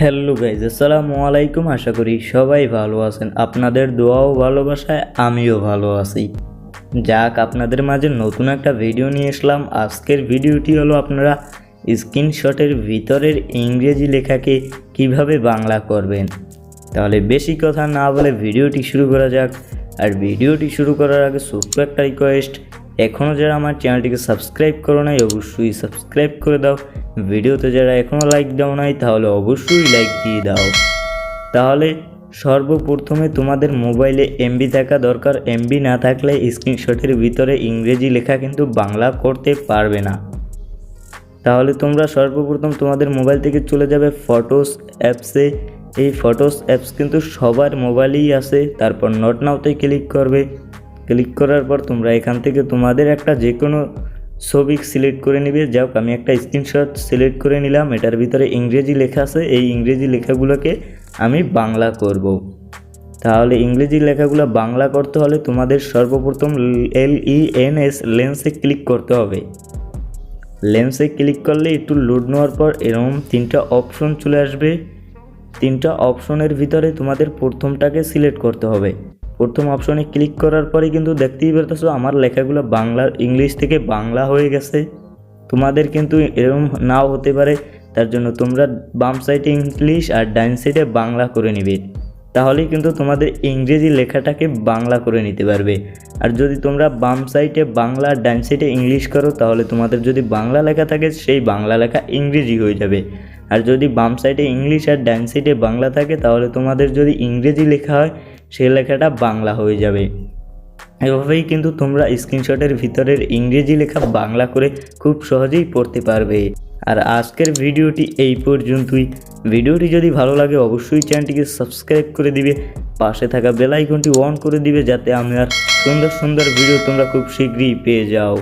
Hello guys আসসালামু আলাইকুম। আশা করি সবাই ভালো আছেন। আপনাদের দোয়াও ভালোবাসায় আমিও ভালো আছি। যাক, আপনাদের মাঝে নতুন একটা ভিডিও নিয়ে আসলাম আজকের ভিডিওটি হলো আপনারা স্ক্রিনশটের ভিতরের ইংরেজি লেখাকে কীভাবে বাংলা করবেন। তাহলে বেশি কথা না বলে ভিডিওটি শুরু করা যাক। আর ভিডিওটি শুরু করার আগে ছোট্ট একটা রিকোয়েস্ট এখনও যারা আমার চ্যানেলটিকে সাবস্ক্রাইব করো নাই, অবশ্যই সাবস্ক্রাইব করে দাও। ভিডিওতে যারা এখনও লাইক দাও নাই, তাহলে অবশ্যই লাইক দিয়ে দাও। তাহলে সর্বপ্রথমে তোমাদের মোবাইলে এমবি থাকা দরকার। এমবি না থাকলে স্ক্রিনশটের ভিতরে ইংরেজি লেখা কিন্তু বাংলা করতে পারবে না। তাহলে তোমরা সর্বপ্রথম তোমাদের মোবাইল থেকে চলে যাবে ফটোস অ্যাপসে এই ফটোস অ্যাপস কিন্তু সবার মোবাইলেই আছে। তারপর নট নাওতে ক্লিক করবে। ক্লিক করার পর তোমরা এখান থেকে তোমাদের একটা যে কোনো ছবি সিলেক্ট করে নিবে। যাক আমি একটা স্ক্রিনশট সিলেক্ট করে নিলাম। এটার ভিতরে ইংরেজি লেখা আছে। এই ইংরেজি লেখাগুলোকে আমি বাংলা করব। তাহলে ইংরেজি লেখাগুলো বাংলা করতে হলে তোমাদের সর্বপ্রথম এল ই এন এস লেন্সে ক্লিক করতে হবে। লেন্সে ক্লিক করলে একটু লোড নেওয়ার পর এরকম তিনটা অপশন চলে আসবে। তিনটা অপশনের ভিতরে তোমাদের প্রথমটাকে সিলেক্ট করতে হবে। প্রথম অপশনে ক্লিক করার পরে কিন্তু দেখতেই পারতেছো আমার লেখাগুলো বাংলা ইংলিশ থেকে বাংলা হয়ে গেছে। তোমাদের কিন্তু এরকম নাও হতে পারে, তার জন্য তোমরা বাম সাইডে ইংলিশ আর ডাইন সাইডে বাংলা করে নিবে। তাহলেই কিন্তু তোমাদের ইংরেজি লেখাটাকে বাংলা করে নিতে পারবে। আর যদি তোমরা বাম সাইডে বাংলা আর ডাইন সাইডে ইংলিশ করো, তাহলে তোমাদের যদি বাংলা লেখা থাকে, সেই বাংলা লেখা ইংরেজি হয়ে যাবে। আর যদি বাম সাইডে ইংলিশ আর ডাইন সাইডে বাংলা থাকে, তাহলে তোমাদের যদি ইংরেজি লেখা হয় সেই লেখাটা বাংলা হয়ে যাবে। এভাবেই কিন্তু তোমরা স্ক্রিনশটের ভিতরের ইংরেজি লেখা বাংলা করে খুব সহজেই পড়তে পারবে। আর আজকের ভিডিওটি এই পর্যন্তই। ভিডিওটি যদি ভালো লাগে, অবশ্যই চ্যানেলটিকে সাবস্ক্রাইব করে দিবে। পাশে থাকা বেল আইকনটি অন করে দিবে, যাতে আমি আর সুন্দর সুন্দর ভিডিও তোমরা খুব শীঘ্রই পেয়ে যাও।